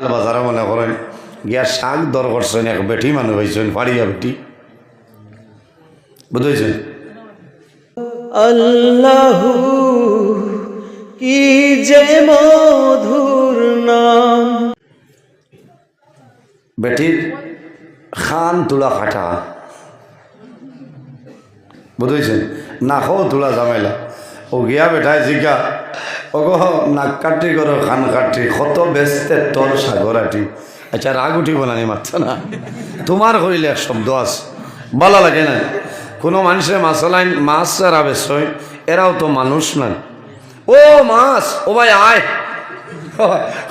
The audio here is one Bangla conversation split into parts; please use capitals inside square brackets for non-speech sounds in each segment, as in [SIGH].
বাজারে মনে করেন গিয়া শাক দর করছেন এক বেটি মানুষ হয়েছেন ফাড়িয়া বেটি বুঝেছেন? আল্লাহ কি যে মধুর নাম। বেটির খান তুলা ফাটা। বুঝেছেন? নাকও তুলা জামেলা ও গিয়া বেটায় জিগা ও গো নাক কাটি করো খান কাটি কত বেচতে তোর সাগরাটি আচ্ছা রাগ উঠিব না মাত্র না? তোমার কইলে এক শব্দ আছে ভালো লাগে না কোনো মানুষের মাছলাইন মাছ যারা বেসয় এরাও তো মানুষ না ও মাছ, ও ভাই, আয়।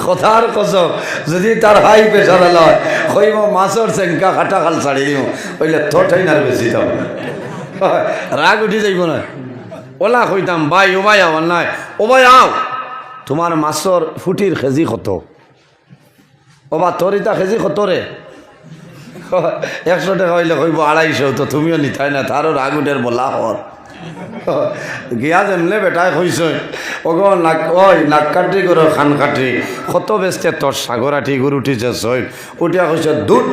কথার কসম, যদি তার হাই প্রেশার লয় কইব মাছর চেঙ্কা খাটা খাল ছাড়ি দিও ওইলে থঠাই না বেশি দাম রাগ উঠি যাইব না? ওলা কইতাম, ভাই, ও ভাই আমার নাই। ও ভাই, আও। তোমার মাছর ফুটির খেজি কত? ও বা, তোর ইতা খেজি কত রে? [LAUGHS] একশো টাকা হইলে কইব আড়াইশো, তো তুমিও নিতাই না? তারও উঠের বলা হর। [LAUGHS] গিয়া যেমনে বেটাই কইস ওগো, নাক, ওই, নাক কাটি করো, খান কাটি। কত বেচতে তোর সাগরাটি গরু উঠিছে, সই। উঠিয়া কইছে, দুধ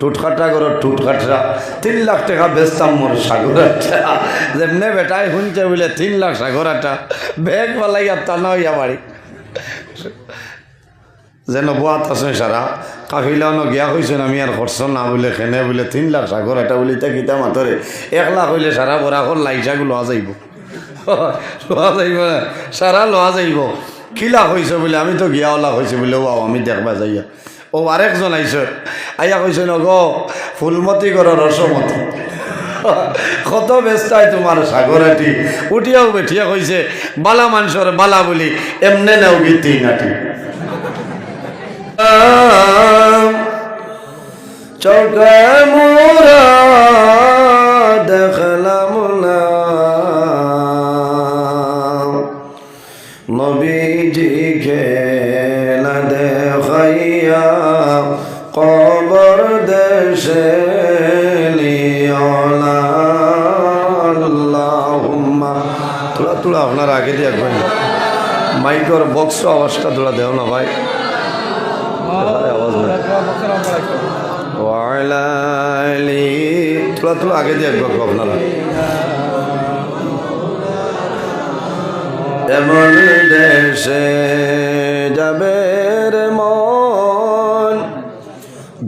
টুট কাটা করো টুট কাটরা তিন লাখ টাকা বেচতাম মোর সাগরাটা যেমনে বেটাই শুনছে বলে তিন লাখ সাগরাটা বেগ পালাইয়া টানা হইয়া বাড়ি। যেন বোয়াত আছে সারা। কাফিলানো গিয়া কইছেন আমি আর খরচ না বলে খেনে বলে তিন লাখ সাগর এটা বলে, তা কিতা মাতরে। এক লাখ হইলে সারা বরাকর লাইসাগু লোৱা যাইব। লোৱা যাইব সারা লোৱা যাইব। কি লাখ হয়েছে বলে আমি তো গিয়া লাখ হয়েছে বলে ও আমি দেখবা যাইয়া। ও আরেকজন জনাইছ আইয়া কইস ন গো ফুলমতি কর রসমতি কত ব্যস্তাই তোমার সাগরাটি উঠিয়াও বেঠিয়া কইছে, বালা মানুষের বালা বলি, এমনে নেও গীতি নাটি। চৌকে মোরা আপনার আগে দিয়ে একবার মাইকর বক্স আওয়াজটা তোলা দেও না ভাই। তোলা তোলা, আগে দিয়ে একবার আপনারা। এমন দেশে যাবে রে মন,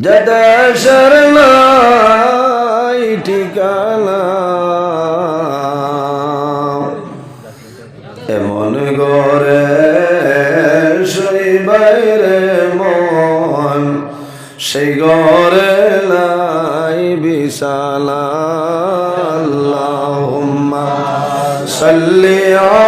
যে দেশের নাই ঠিকানা। গরে লাই বিশালা আল্লাহুম্মা সাল্লি আলা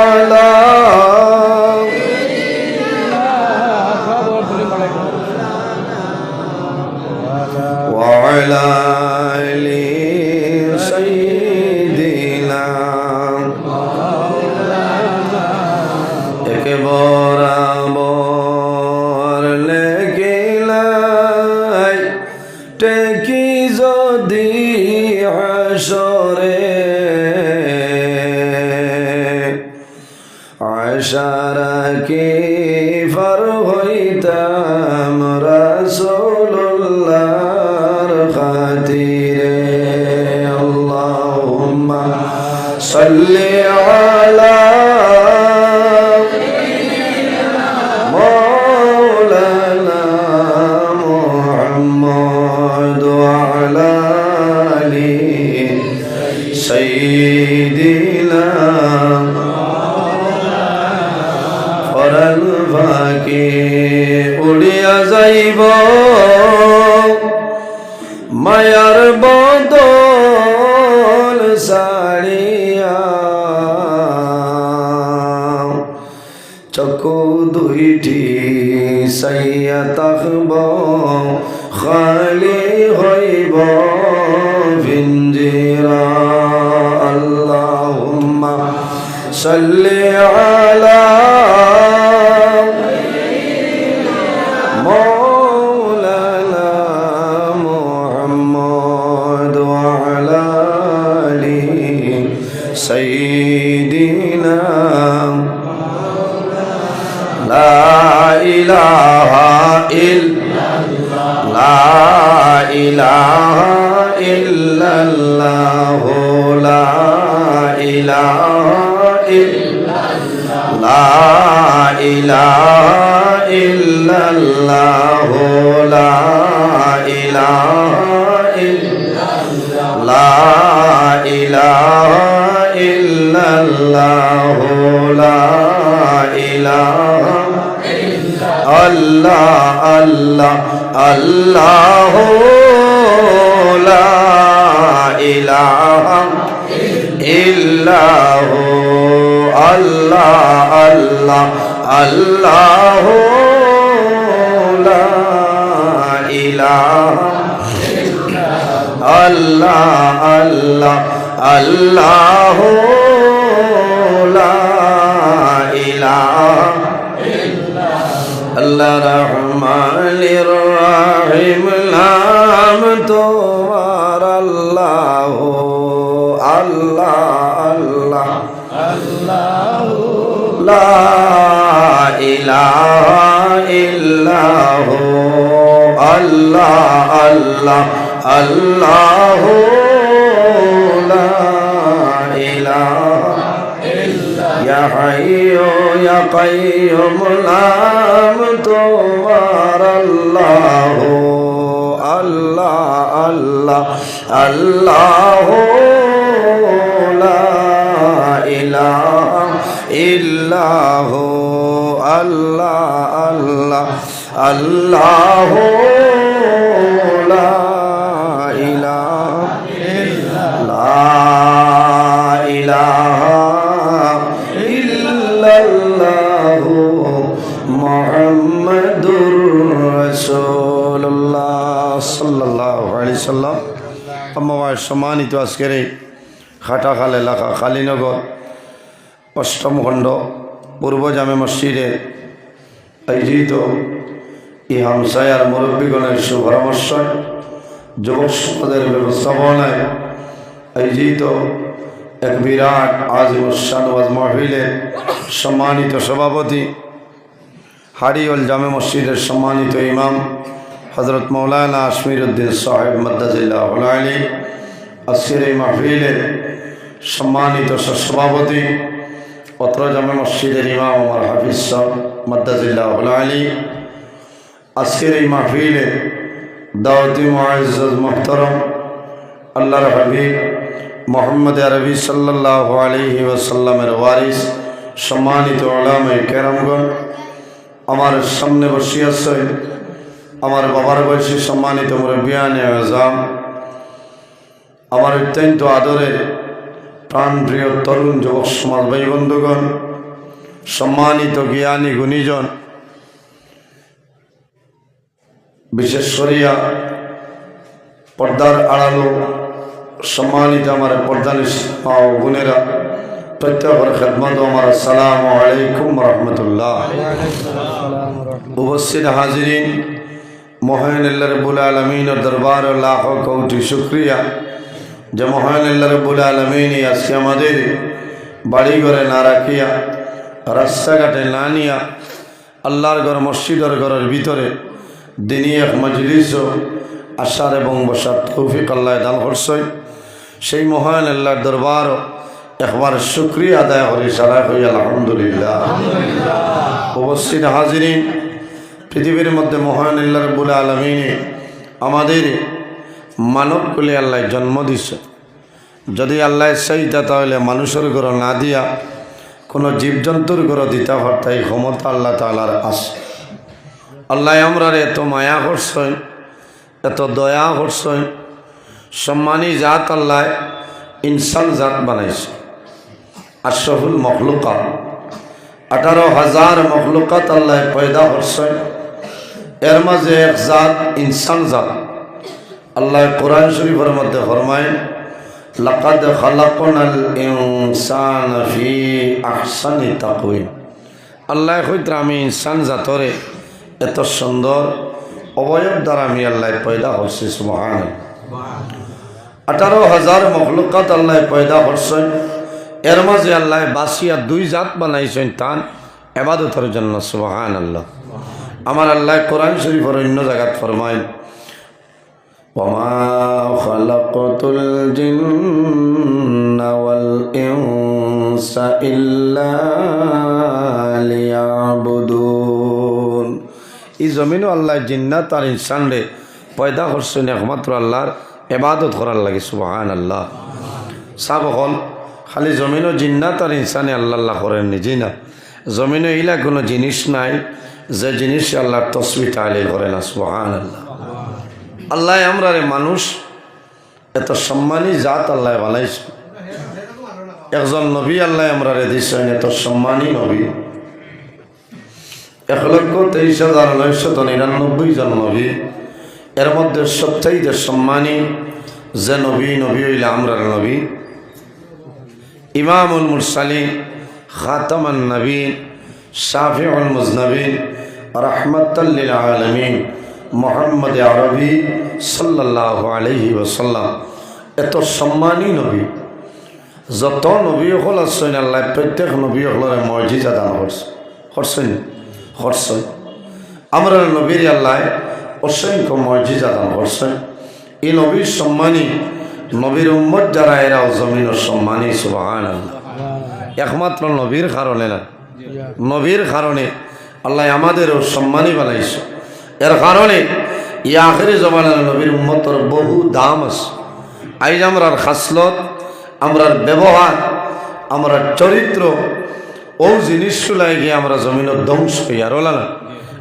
ফর হইতাম তাকব খালি হইব ভিঞ্জিরা আল্লাহ সাল্লি আলা লা ইলাহা ইল্লাহ আল্লাহ আল্লাহ আল্লাহ লা ইলাহা আল্লাহ আল্লাহ আল্লাহ লা ইলাহা আল্লাহ রহমানির রহিম নাম তোমার আল্লাহ আল্লাহ আল্লাহ। লা ইলাহা আল্লাহ আল্লাহ আল্লাহ ইলাহা ইয়া হাইয়ু ইয়া আল্লাহ আল্লাহ ইল্লাহ আল্লাহ আল্লাহ আল্লাহ ইলাহা সাল্লাল্লাহু আলাইহি সাল্লাম আমার সম্মানিত আজকের এই খাটাখাল এলাকা কালীনগর, অষ্টম খণ্ড, পূর্ব জামে মসজিদে আয়োজিত এই হামসায়ার মুরব্বীগণের সুপরামর্শ যুবক সমাজের ব্যবস্থাপনায় আয়োজিত এক বিরাট আজিমুসান ওয়াজ মাহফিলের সম্মানিত সভাপতি হারিওল জামে মসজিদের সম্মানিত ইমাম হজরত মৌলানা আশমির উদ্দিন সাহেব মদ্দাজিল্লাহ আলী আজকের এই মাহফিলের সম্মানিত সভাপতি অত্র জামে মসজিদের ইমাম আমার হাফিজ সাহ মদ্দাজিল্লাহ আলী আজকের এই মাহফিলে দাওয়াতি মুআজ্জাজ মুহতারম, আল্লাহর হাবিব মোহাম্মদ আরবি সাল্লাহ আলহি ওয়াসাল্লামের ওয়ারিস, সম্মানিত আলামে কেরামগণ, আমার সামনে বসিয়াছে আমার বাবার বয়সী সম্মানিত মুরব্বিয়ানে আজাম আমার অত্যন্ত আদরের প্রাণপ্রিয় তরুণ যুবক সমাজ ভাই বন্ধুগণ সম্মানিত জ্ঞানী গুণীজন বিশেষ করিয়া পর্দার আড়ালো সম্মানিত আমার পর্দার মা ও বোনেরা প্রত্যেকের খেদমত আমার আসসালামু আলাইকুম রহমতুল্লাহ। উপস্থিত হাজিরিন মহান আল্লাহ রবুল দরবার লাখ কৌটি শুক্রিয়া। যে মহান আল্লাহ রবুল আলমিন আজকে আমাদের বাড়ি ঘরে না রাখিয়া, রাস্তাঘাটে না নিয়া, আল্লাহর ঘর, মসজিদের ঘরের ভিতরে দিনী এক মজলিস আশার এবং বসার তৌফিক আল্লাহ দান করছই সেই মহান আল্লাহর দরবার একবার শুক্রিয়া আদায় করি সারা হই, আলহামদুলিল্লাহ। উপস্থিত হাজিরিন পৃথিবীর মধ্যে মহান আল্লাহ রবুল আলমিনে আমাদের মানবকুলে আল্লাহ জন্ম দিছে। যদি আল্লাহ চাইতা তাহলে মানুষের ঘর না দিয়া কোনো জীবজন্তুর ঘর দিতে পারতাই ক্ষমতা আল্লাহ তালার আছে। আল্লাহ আমরার এত মায়া করছেন, এত দয়া করছেন, সম্মানী জাত আল্লাহ ইনসান জাত বানাইছে। আশরফুল মখলুকাত, আঠারো হাজার মখলুকাত আল্লাহ পয়দা করছেন। এর মাঝে এক জাত, ইনসান জাত। আল্লাহ কোরআন শরীফের মধ্যে ফরমায়, লাকাদ খালাকনাল ইনসান ফি আহসানি তাকওয়িম। আল্লাহ কইত্রা আমি ইনসান জাতরে এত সুন্দর, অবয়ব দ্বারা আমি আল্লাহ পয়দা করছি সুবহান আঠারো হাজার মখলুকাত আল্লাহ পয়দা করছেন। এর মাঝে আল্লাহ বাসিয়া দুই জাত বানাইছেন তান, এবাদতের জন্য সুবহান আল্লাহ আমার আল্লাহ কোরআন শরীফের অন্য জায়গাত ফরমায় وما خلقت الجن والإنس إلا লিয়াবুদুন এই জমিনও আল্লাহ জিন্নাত আর ইনসান রে পয়দা করছেন একমাত্র আল্লাহর এবাদত করার লাগে সুবাহান আল্লাহ সাব হল খালি জমিনও জিন্নাত আর ইনসানে আল্লাহ আল্লাহ করেন নিজেই না জমিনে ইলা কোনো জিনিস নাই যে জিনিস আল্লাহর তসবি তাহলে করে না সুবাহান আল্লাহ আল্লাহ আমরা মানুষ, এত সম্মানী জাত আল্লাহ বানাইছে। একজন নবী আল্লাহ আমরা রে দিচ্ছেন এত সম্মানী নবী। এক লক্ষ তেইশ হাজার নয়শত নিরানব্বই জন নবী। এর মধ্যে সবচাইতে সম্মানী যে নবী নবী হইলে আমরার নবী। ইমামুল মুরসালিন, খাতামান নবীন শাফিউল মুজনবিন রহমতাল্লিল আলমিন মোহাম্মদ আরবি সাল্লাহ আলহি ওসাল্লাম এত সম্মানী নবী। যত নবী হল আছেন আল্লাহ, প্রত্যেক নবী হলরে মসজিদা দান করছে। করছেন? করছেন আমরা নবীর আল্লাহ অসংখ্য মসজিদা দান করছেন এই নবীর সম্মানী, নবীর উম্মত যারা, এরাও জমিনের সম্মানী আল্লাহ একমাত্র নবীর কারণে না। নবীর কারণে আল্লাহ আমাদেরও সম্মানী বানাইছে। এর কারণে ই আখেরি জমানার নবীর উম্মতর বহু দাম আছে। আইজ আমরার খাসলত, আমরার ব্যবহার, আমরার চরিত্র, ও জিনিসগুলাই গিয়ে আমরা জমিনের ধ্বংস হই আর ওলা না।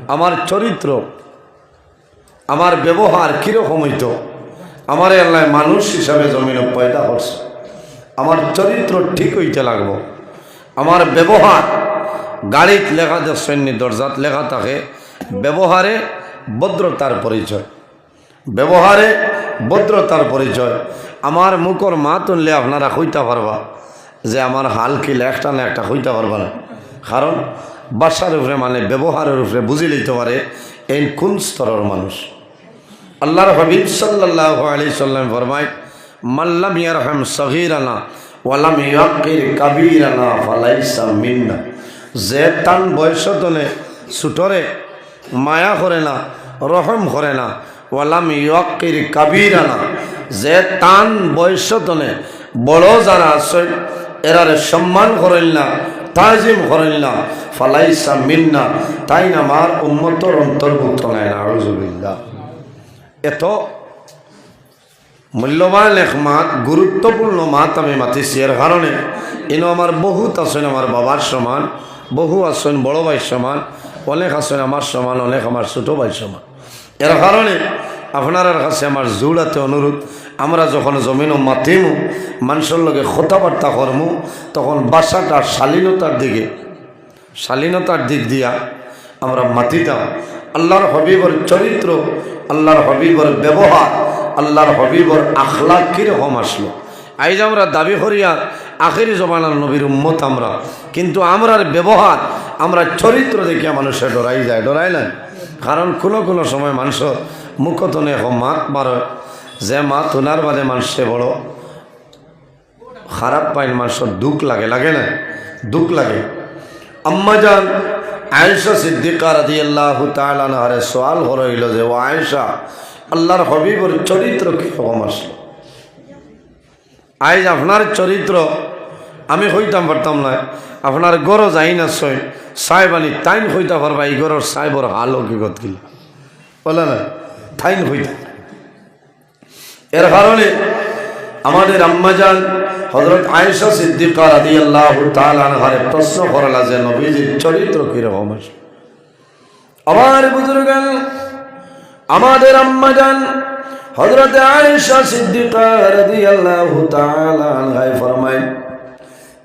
আমার চরিত্র, আমার ব্যবহার কীরকম হইতো? আমার আল্লাহ মানুষ হিসাবে জমিনে পয়দা করছে। আমার চরিত্র ঠিক হইতে লাগবো আমার ব্যবহার গাড়িত লেখা সৈন্য দরজাত লেখা থাকে ব্যবহারে ভদ্রতার পরিচয় ব্যবহারে ভদ্রতার পরিচয় আমার মুখর মা তুললে আপনারা কইতে পারবা যে আমার হাল কিলে একটা না একটা কইতে পারবা না? কারণ বাসার উপরে মানে ব্যবহারের উপরে বুঝি লইতে পারে এই কোন স্তরের মানুষ। আল্লাহর হবিব সাল্লাহ আলি সাল্লাম ফরমায় মাল্লাম ইয়ারহাম সগিরানা ওয়ালাম ইয়াকির কাবিরানা ফালাইসা মিন্না। যে টান বয়স তলে ছুটরে মায়া করে না রহম করে না ওয়ালাম ইয়াকির কাবিরানা যে টান বয়স তলে বড় যারা আছে এরারে সম্মান করেন না, তাজিম করেন না ফালাইসা মিন্না তাই না আমার উন্মতর অন্তর্ভুক্ত নাই না আউজুবিল্লাহ এত মূল্যবান এক মাত গুরুত্বপূর্ণ মাত আমি মাতিছি এর কারণে ইনো আমার বহুত আছেন আমার বাবার সমান। বহু আসন বড় ভাইয়ের সমান, অনেক আছেন আমার সমান, অনেক আমার ছোটো ভাই সমান। এর কারণে আপনার কাছে আমার জোড়াতে অনুরোধ আমরা যখন জমিনও মাতিমু মানুষের লগে কথাবার্তা করমু তখন বাসাটা শালীনতার দিকে শালীনতার দিক দিয়া আমরা মাতিতাম আল্লাহর হবিবর চরিত্র আল্লাহর হবিবর ব্যবহার আল্লাহর হবিবর আখলা কীরকম আসলো আইজ আমরা দাবি করিয়া আখেরি জমানার নবীর উম্মত আমরা। কিন্তু আমরার ব্যবহার, আমরা চরিত্র দেখিয়া মানুষের ডরাই যায়, ডরাই না কারণ কোনো কোনো সময় মানুষ মুখতনে এখন মাত মারে, যে মাত ওনার বাদে মানুষে বড়। খারাপ পাইন মানুষের দুঃখ লাগে লাগে না? দুঃখ লাগে। আম্মাজান আয়েশা সিদ্দিকা রাদি আল্লাহ তালারে সোয়াল হইল যে, ও আয়েশা, আল্লাহর হবিবর চরিত্র কীরকম আসলো? আইজ আপনার চরিত্র আমি হইতাম পারতাম না। আপনার গড় যাই না সই সাহেবানি তাইন হইতে পারবা, এই গড়ের সাহেবর হাল হকিগত গিল বলে না, তাইন হইতাম এর কারণে আমাদের আম্মাজান হজরত আয়েশা সিদ্দিকা রাদি আল্লাহ তালানহারে প্রশ্ন করলা যে, নবীজির চরিত্র কীরকম আছে আমার বুজুর্গান, আমাদের আম্মাজান হজরত আয়েশা সিদ্দিকা রাদি আল্লাহ তালানহায় ফরমায়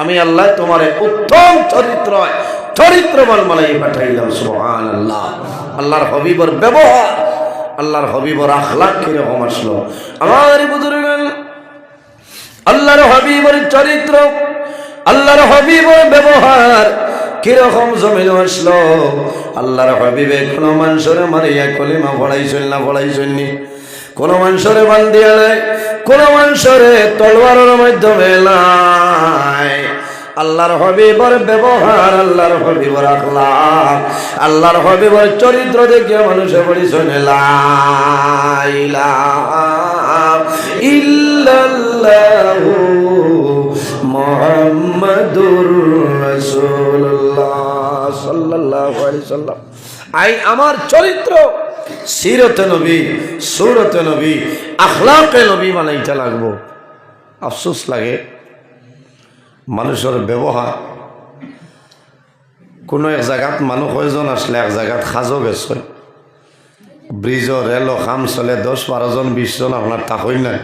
আমি আল্লাহ তোমার উত্তম চরিত্র চরিত্রবান মালাই পাঠাইলাম সুবহানাল্লাহ। আল্লাহর হবিবর ব্যবহার, আল্লাহর হবিবর আখলাক কীরকম আসলো। আমার বুজুর্গ আল্লাহর হবিবর চরিত্র, আল্লাহর হবিবর ব্যবহার কীরকম জমিন আসলো। আল্লাহর হবিবে কোনো মানুষের মারিয়া কলিমা পড়াইছেন না পড়াইছেন নি কোন মানুষরে বান্ধিয়া নাই কোন মানুষরে তলোয়ারের মাধ্যমে নাই আল্লাহর হবিবর ব্যবহার, আল্লাহর হবিবর আখলাক আল্লাহর হবিবর চরিত্র দেখিয়া মানুষে বলি, শুনে ইল্লাল্লাহু মুহাম্মাদুর রাসূলুল্লাহ সাল্লাল্লাহু আলাইহি সাল্লাম। আই, আমার চরিত্র সিরতে নবী, সুরতে নবী, আখলাকে নবী বানাইতে লাগবো। আফসোস লাগে। মানুষের ব্যবহার কোনো এক জায়গাত মানুষ কয়জন আসলে এক জায়গাত সাজো গেছে। ব্রিজ রেল খাম চলে দশ বারোজন বিশজন আপনার তাকই নাই।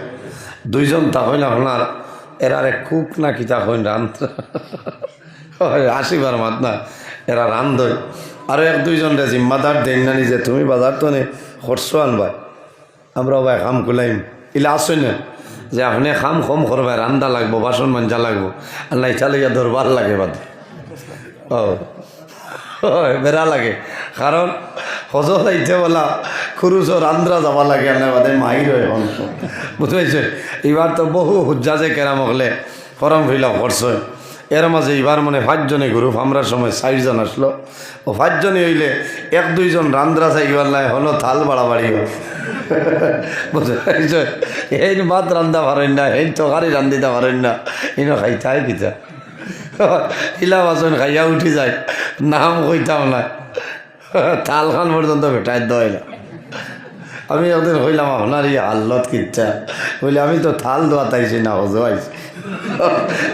দুইজন তাকই না আপনার এরার কুক না কি তাকই রান আসিবার মাত না এরা রান্ধই আরও এক দুইজন রে জিম্মাদার দেন না নিজে তুমি বাজার তো নে খরচো আনবা। আমরা ভাই খাম কুলাইম ইলা আসই না যে আপনি খাম কম করবে, রান্দা লাগবো, বাসন মাঞ্জা লাগবো। আর নাই চালিয়া দরবার লাগে বাদ। ও বেড়া লাগে। কারণ হজল আইতে বলা খুরুচ আন্দ্রা যাবা লাগে বাদে, মাহির হয় বুঝতে পারছ এবার তো বহু হুজ্জাজে কেরাম হলে ফরম ফিল আপ করছে এর মাঝে এবার মানে পাঁচজনে গ্রুপ আমরা সময় ষাটজন আসলো। ও পাঁচজনে হইলে এক দুইজন রান্দ্রা চাইবার নাই, হলো থাল বাড়াবাড়ি। হয় বুঝতে এই ভাত রান্ধা পারেন না, এই তরকারি রান্ধিতে পারেন না ইনো খাইতে কিতা ইলা বাসন খাইয়া উঠি যায়, নাম কইতাম না। তাল খান পর্যন্ত ভেটাই দইলা আমি একদিন হইলাম আপনার এই হাল্লত কিচ্ছা। বলি আমি তো থাল দোয়া তাইছি না হজো আইছি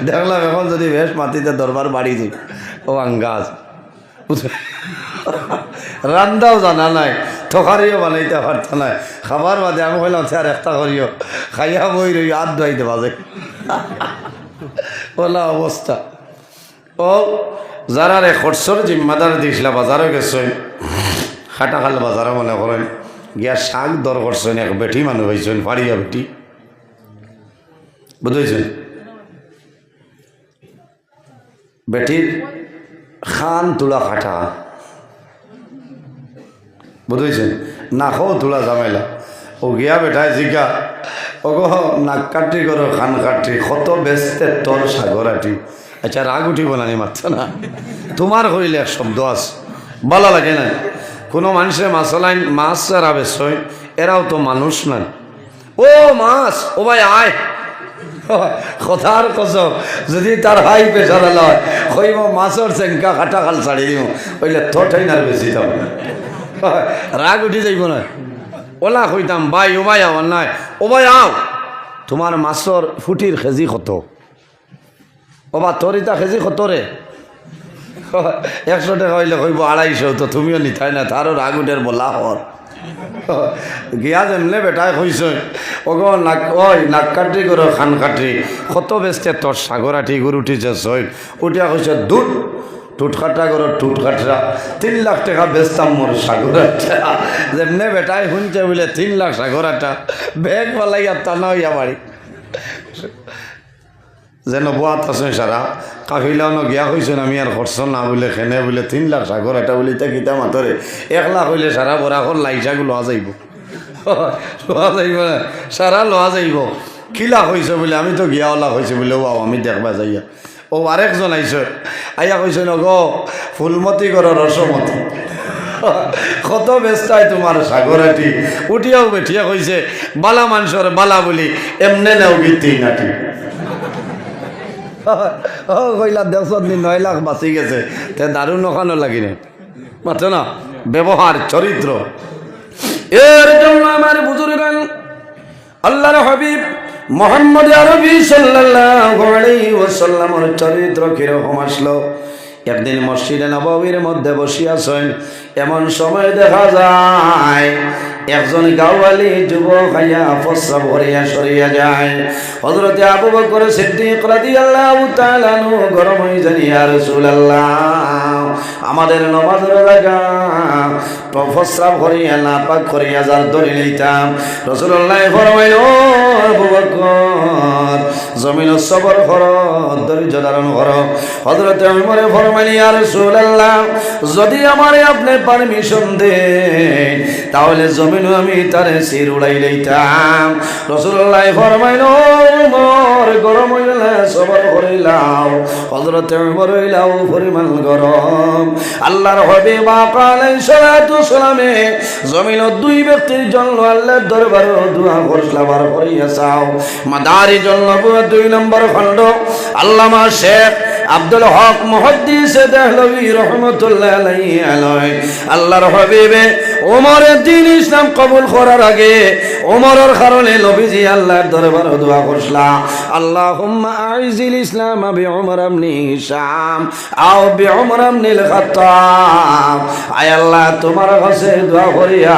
দেখলাম এখন যদি বেশ মাটিতে দরবার বাড়ি দিই। ও আঙ্গাজ। রান্দাও জানা নাই থকারিও বানাইতে পারত নাই। খাবার বাদে আমি কইলাম স্যার, একটা করিও। খাইয়া বই রই হাত ধোয়াইতে বাজে। ওলা অবস্থা। ও, যারা রে খরচর জিম্মাদার দিয়েছিল বাজারে গেছে। খাটাখাল বাজারে মনে করেন। গিয়া শাক দর করছেন, এক বেটি মানুষ হয়েছেন ফাড়িয়া বেটি। বুঝেছেন? বেটির খান তুলা খাটা বুঝেছেন নাকও তুলা ঝামেলা ও গিয়া বেটায় জিগা গো নাক কাটি করো, খান কাটি, কত বেচতে তোর সাগরাটি? আচ্ছা রাগ উঠিব না মাত্র না। তোমার হইলে এক শব্দ আছে। ভালো লাগে না কোনো মানুষের মাসালাইন মাছ যারা বেশই এরাও তো মানুষ না ও মাছ, ও ভাই, আয়। [LAUGHS] কথার কসম, যদি তার হাই প্রেশার লয় কইব মাছের চেঙ্কা খাটা খাল ছাড়ি দিব ওইলে থঠাই না বেশি যাব রাগ উঠি যাইব না ওলা কইতাম ভাই ও ভাই আমার নাই ও ভাই আও তোমার মাছর ফুটির খেজি কত? ও বা তোর খেজি কত রে একশো টাকা হইলে কইব আড়াইশো তো তুমিও নিতাই না তারও রাগ উঠের বলা হর [LAUGHS] গিয়া যেমনে বেটাই কইস ওগ নাক ওই নাক কাটি করো খান কাটি। কত বেচতে তোর সাগরাটি গরু উঠিছে সই উঠিয়া কইছে কাটা করো টুট কাটরা তিন লাখ টাকা বেচতাম মোর সাগরাটা যেমনে বেটাই শুনছে বলে, তিন লাখ সাগরাটা বেগ পালাইয়া টানা হইয়া বাড়ি যেন বোয়াত আছে সারা, কাফিলাও গিয়া কইছেন আমি আর খরচ না বলে, খেনে বলে, তিন লাখ সাগর এটা বলে তা গীতা মাতরে এক লাখ হইলে সারা বরাকর লাইসাগু লোৱা যাইব। [LAUGHS] লোৱা যাইব না, সারা লোৱা যাইব। কি লাখ হয়েছে বলে, আমি তো গিয়া লাখ হয়েছে বলে, ও আমি দেখবা যাইয়া ও আরেকজন আইছে, আইয়া কইছে ন, গো, ফুলমতি কর রসমতি [LAUGHS] কত ব্যস্তায় তোমার সাগরাটি উঠিয়াও বেঠিয়া কইছে, বালা মানুষের বালা বলি, এমনে নেও গীতি নাটি। ও কইলা দেড়শো দিন নয় লাখ বাঁচি গেছে। তে দারুণ ওখানো লাগিনে মাত্র না ব্যবহার চরিত্র এর জন্য আমার বুজুর্গ আল্লাহর হাবিব মোহাম্মদ আরবি সাল্লাল্লাহু চরিত্র কীরকম আসলো। একদিন মসজিদে নববীর মধ্যে বসিয়াছেন এমন সময় দেখা যায় একজন গাওয়ালি যুবক হাইয়া প্রস্রাব ভরিয়া সরিয়া যায়। হজরতে আবু বকর সিদ্দিক রাদিয়াল্লাহু তাআলা নু গরম হয়ে জানি ইয়া রাসূলুল্লাহ, আমাদের জায়গা প্রস্রাব করিয়া না পাক করিয়া যার ধরে লইতাম। রসুল্লাহ ফরমাইল, ও বকর, জমিন সবর কর ধৈর্য ধারণ কর হজরতে উমরে ফরমাইল, ইয়া রাসূলুল্লাহ, যদি আমারে আপনি পারমিশন দেন, তাহলে জমিন আমি তারে সির উড়াই লইতাম। রসুল্লাহ ফরমাইল, ও উমর, গরম হইলা সবর করিলাম হজরতে উমর হইলাও পরিমাণ গরম। আল্লাহর হবে বা কালাই সালাতু সালামে দুই ব্যক্তির জন্য আল্লাহর দরবার দোয়া বার করিয়া চাও। মাদারি জন্য দুই নম্বর খণ্ড। আল্লামা শেখ আব্দুল হক মুহাদ্দিস দেহলভি রহমতুল্লাহ আলাই আল্লাহর হাবিবে ওমরের দিন ইসলাম কবুল করার আগে ওমরের কারণে নবীজি আল্লাহর দরবারে দোয়া করছলা আল্লাহুম্মা আইজিল ইসলাম বি উমর ইবনে হিশাম আও বি উমর ইবনে খাত্তাব আয় আল্লাহ, তোমার কাছে দোয়া করিয়া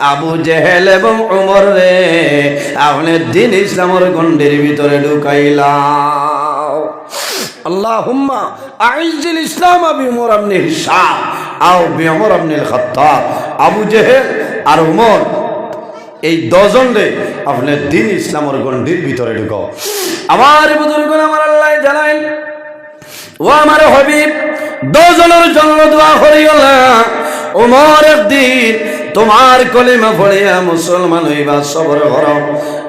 আবু জেহেল এবং উমর রে, আপনি দিন ইসলামের গন্ডির ভিতরে আল্লাহ হুম্মা আইজিল ইসলাম আবি উমর আমনি শাহ আও বি উমর আমনিল খত্তাব। আবু জেহেল আর উমর, এই দশজন রে দিন ইসলামর গণ্ডির ভিতরে ঢুকো। আমার বুজুর্গ আমার আল্লাহ জানাইন ও আমার হবিব, দশজনের জন্য দোয়া করিও না। উমর একদিন তোমার কলিমা পড়িয়া মুসলমান হইবা সবর কর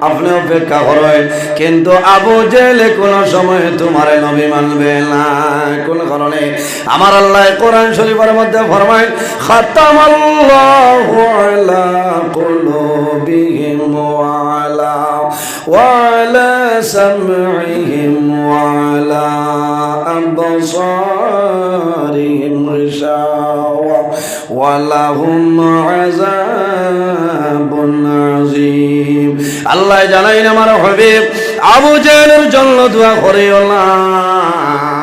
আপনি অপেক্ষা করেন কিন্তু আবু জেলে কোন সময় তোমার নবী মানবে না কোন কারণে আমার আল্লাহ কোরআন শরীফের মধ্যে ফরমায় খাতামাল্লাহু আলা কুলুবিহিম ওয়া আলা ওয়া আলা সামঈহিম ওয়া আলা আবসারিহিম غشاوة ولهم عذاب আল্লাহ জানাই না আমার হবে আবু জাহেলের জন্য দোয়া করে আল্লাহ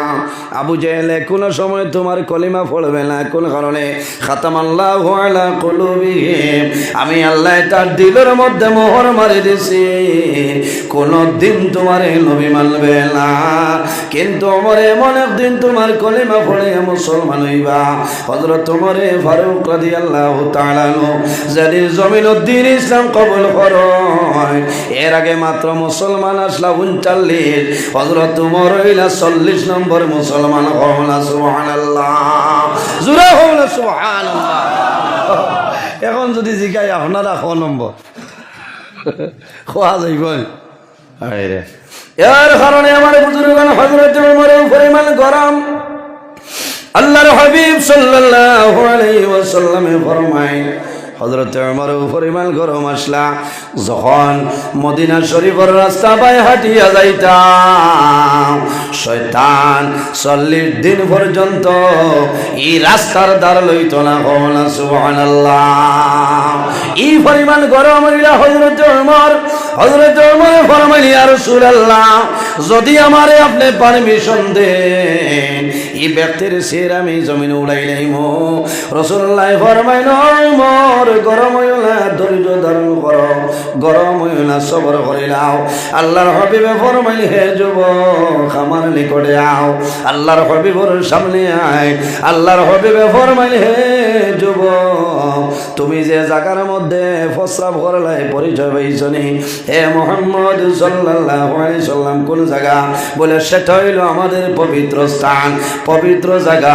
আবু জেলে কোন সময় তোমার কলিমা পড়বে না। কোন কারণে? খাতাম আল্লাহ আমি আল্লাহ তার দিলের মধ্যে মোহর মারি দিছি। কোন দিন তোমার নবী মানবে না। কিন্তু আমার এমন একদিন তোমার কলিমা পড়ে মুসলমান হইবা। হজরত তোমারে ফারুক রাদি আল্লাহ তালানো যেদিন জমিন উদ্দিন ইসলাম কবল কর এর আগে মাত্র মুসলমান আসলা উনচাল্লিশ। হজরত তোমার হইলা চল্লিশ নম্বর মুসলমান। সুবহান এখন যদি জিগাই, আপনারা ক নম্বর খোয়া যাইব। এর কারণে আমার বুজুর্গান হজরত উমরের পরিমাণ গরম। আল্লাহর হাবিব সাল্লাল্লাহু আলাইহি ওয়াসাল্লামে ফরমায় হজরত আমার পরিমাণ গরম আসলা। যখন মদিনা শরীফের রাস্তা পায় হাঁটিয়া যাইতাম, শয়তান চল্লিশ দিন পর্যন্ত এই রাস্তার দ্বার লইত না হলা সুবহানাল্লাহ। এই পরিমাণ গরম হইলা হজরত ওমর হজরত ওমর ফরমাইল রাসূলুল্লাহ, যদি আমারে আপনি পারমিশন দেন ব্যক্তির শির আমি জমিন উড়াই লাইম রসুল্লাহ ফরমাইল ওমর গরম হইল, ধৈর্য ধারণ কর, গরম হইল, সবর করিলাও আল্লাহর হবিবে ফরমাইল হে যুব আমার নিকটে আও। আল্লাহর হবিবর সামনে আয়। আল্লাহর হবিবে ফরমাইল হে যুব তুমি যে জাগার মধ্যে প্রস্রাব করলাই, পরিচয় পাইছনি হে মোহাম্মদ আলাইহি সাল্লাম, কোন জায়গা বলে, সেটা হইল আমাদের পবিত্র স্থান। পবিত্র জায়গা।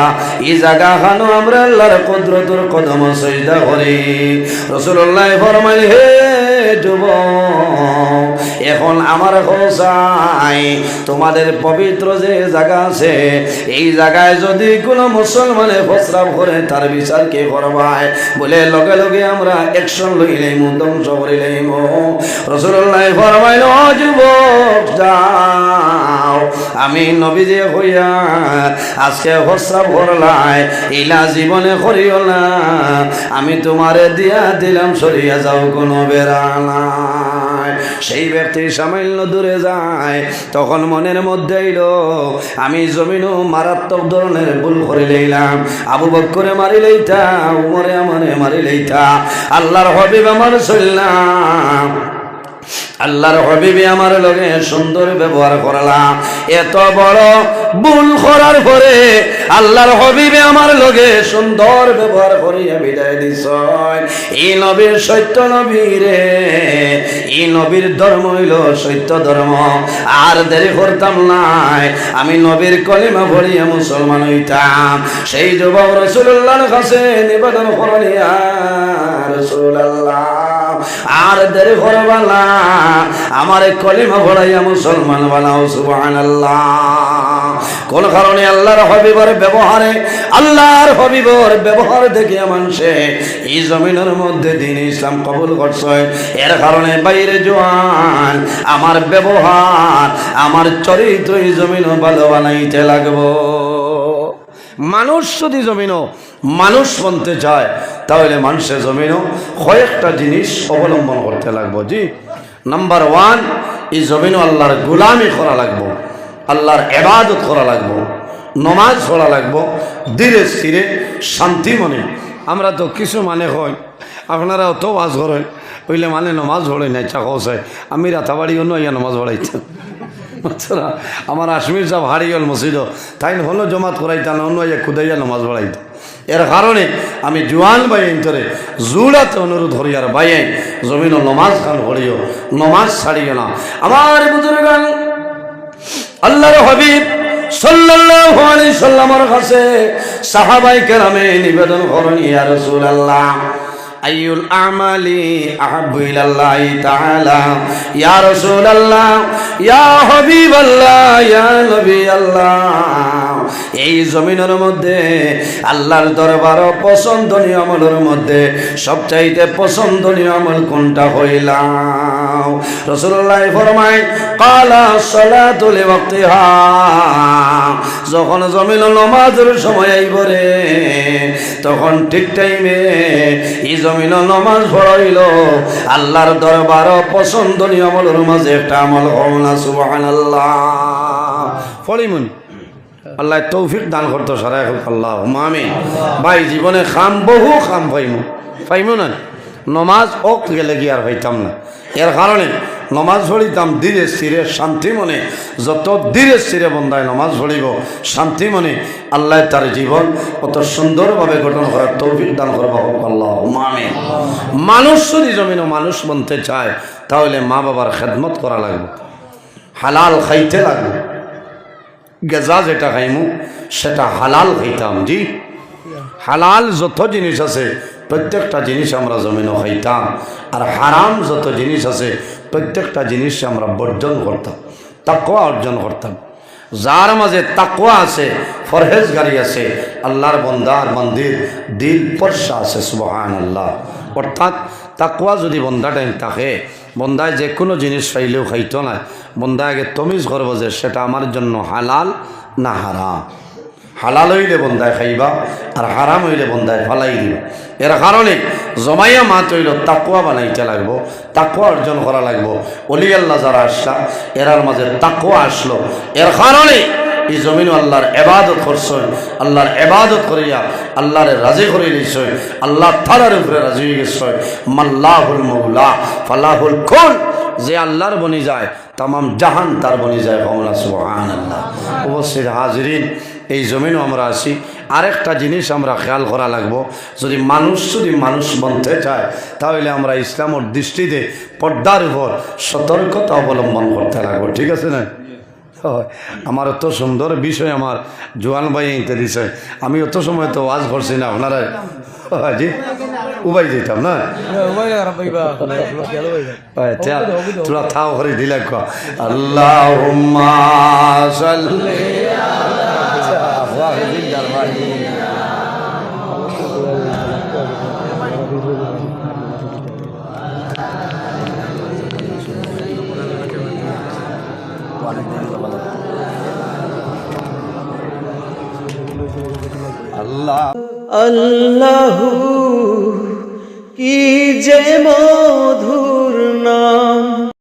এই জায়গা খানো আমরা আল্লাহর কুদরতুর কদম সজদা করি। রাসূলুল্লাহ ফরমাইল হে যুবক এখন আমার হোসাই তোমাদের পবিত্র যে জায়গা আছে, এই জায়গায় যদি কোনো মুসলমানে প্রস্রাব করে, তার বিচার কে করবায়? বলে লগে লগে আমরা অ্যাকশন লইলেইম ধ্বংস করিলেইম রসুল্লাহ ফরমাইল, "ও যুবক, যাও। আমি নবীজে হইয়া আজকে প্রস্রাব করলাই, ইলা জীবনে করিও না। আমি তোমারে দিয়া দিলাম, সরিয়া যাও কোনো বেড়া নাই সেই ব্যক্তি সামান্য দূরে যায়। তখন মনের মধ্যে এলো আমি জমিনও মারাত্মক ধরনের ভুল করে লইলাম। আবু বক্করে মারি লইতা, উমরে আমারে মারি লইতা। আল্লাহর হবিব আমার চললাম আল্লাহর হবিবি আমার লগে সুন্দর ব্যবহার করলাম এত বড় ভুল করার পরে আল্লাহর হবিবি আমার লগে সুন্দর ব্যবহার করিয়া বিদায় দিছ এই নবীর সত্য নবীরে এই নবীর ধর্ম হইল সত্য ধর্ম। আর দেরি করতাম নাই, আমি নবীর কলিমা ভরিয়া মুসলমান হইতাম। সেই যুবক রসুল্লাহর কাছে নিবেদন করলিয়া রসুল্লাহ আর দেরি করবা না আমার কলিমা ভরাইয়া মুসলমান বানাও, সুবহানাল্লাহ। কোন কারণে আল্লাহর হবিবর ব্যবহারে, আল্লাহর হবিবর ব্যবহার দেখে মানুষে এই জমিনের মধ্যে দিন ইসলাম কবুল করছে। এর কারণে বাইরে জোয়ান, আমার ব্যবহার, আমার চরিত্র এই জমিন ভালো বানাইতে লাগবো। মানুষ যদি জমিনও মানুষ বনতে চায়, তাহলে মানুষের জমিনও কয়েকটা জিনিস অবলম্বন করতে লাগবো। জি। নাম্বার ওয়ান এই জমিনও আল্লাহর গুলামি করা লাগবো, আল্লাহর এবাদত করা লাগবো, নমাজ পড়া লাগবো, ধীরে স্থিরে, শান্তি মনে। আমরা তো কিছু মানে হয় আপনারা অত ওয়াজ করেন ওইলে মানে নমাজ পড়ে নাই চাকসায় আমি রাতাবাড়ি অন্য ইয়া নমাজ পড়াইতাম। বুঝছ না? আমার আশমির সাহেব হারিয়ে গেল মসজিদ। তাই হলো জমাত করাইতাম না অন্য ইয়া খুদাইয়া নমাজ পড়াইতাম এর কারণে আমি জোয়ান বাই অন্তরে জুড়াতে অনুরোধ হরিয়ার বাইয়াই জমিন নমাজ খান হরিও নমাজ ছাড়িও না আমার বুজুর্গান, আল্লাহর হাবিব সাল্লাল্লাহু আলাইহি সাল্লামের কাছে সাহাবাই কেরামে নিবেদন করেন, ইয়া রাসূলুল্লাহ। আইয়ুল আমালি আহাব্বু ইলাল্লাহি তাআলা। ইয়া রাসূলুল্লাহ ইয়া হাবিবাল্লাহ ইয়া নবী আল্লাহ। এই জমিনের মধ্যে, আল্লাহর দরবার পছন্দনীয় আমলের মধ্যে সবচাইতে পছন্দনীয় আমল কোনটা হইলাম? রসুল্লাহ ফরমায়, কালা সলাতুল ওয়াক্তিহা যখন জমিন নমাজের সময় আইব রে, তখন ঠিক টাইমে এই জমিন নমাজ পড়াইল, আল্লাহর দরবার পছন্দনীয় আমলের মাঝে একটা আমল হল না সুবাহ সুবহানাল্লাহ। ফলিমুনি আল্লাহ তৌফিক দান করতো সারা এখন আল্লাহ মামি ভাই, জীবনে খাম, বহু খাম পাইমু পাইমু না? নমাজ ওক গেলে কি আর হইতাম না? এর কারণে নমাজ পড়িতাম ধীরে স্থিরে, শান্তি মনে। যত ধীরে স্থিরে বন্ধায় নমাজ পড়িব, শান্তি মনে। আল্লাহ তার জীবন কত সুন্দরভাবে গঠন করার তৌফিক দান করব আল্লাহ মামে মানুষ যদি জমিনও মানুষ বনতে চায়, তাহলে মা বাবার খেদমত করা লাগবে। হালাল খাইতে লাগবে। গেজা যেটা খাইমু, সেটা হালাল খাইতাম জি। হালাল যত জিনিস আছে, প্রত্যেকটা জিনিস আমরা জমিনও খাইতাম। আর হারাম যত জিনিস আছে, প্রত্যেকটা জিনিস আমরা বর্জন করতাম, তাকওয়া অর্জন করতাম। যার মাঝে তাকওয়া আছে ফরহেজগারি আছে, আল্লাহর বন্দার মন্দির দিল পর্ষা আছে সুবহান আল্লাহ অর্থাৎ তাকওয়া যদি বন্দাটাই থাকে বন্দায় যে কোনো জিনিস খাইলেও খাইতো না। বন্দা আগে তমিজ করব যে সেটা আমার জন্য হালাল না হারাম। হালাল হইলে বন্দায় খাইবা আর হারাম হইলে বন্দায় ফালাই দিব। এর কারণে জমাইয়া মাত হইল তাকুয়া বানাইতে লাগবো তাকুয়া অর্জন করা লাগবো। অলি আল্লাহ যারা আসলা এরার মাঝে তাকুয়া আসলো। এর কারণে এই জমিন আল্লাহর এবাদত করছেন। আল্লাহর এবাদত করিয়া আল্লাহরে রাজি করে নিশ্চয় আল্লাহ তালার উপরে রাজি হয়ে গেছে মাল্লাহুল মৌলা, ফালাহুল খুন যে আল্লাহর বনি যায়, তামাম জাহান তার বনি যায় কমলা সুবহান আল্লাহ অবশ্যই হাজরিন, এই জমিনও আমরা আছি। আরেকটা জিনিস আমরা খেয়াল করা লাগবো, যদি মানুষ যদি মানুষ বনতে চায়, তাহলে আমরা ইসলামের দৃষ্টিতে পর্দার উপর সতর্কতা অবলম্বন করতে লাগবো, ঠিক আছে না। আমার অত সুন্দর বিষয় আমার জোয়ান ভাই ইতে দিছে। আমি অত সময় তো ওয়াজ করছি না আপনারা জি। উবাই যেতাম না? আচ্ছা তোরা থাও করে দিলে আল্লাহ আল্লাহ। আল্লাহ কি যে মধুর নাম।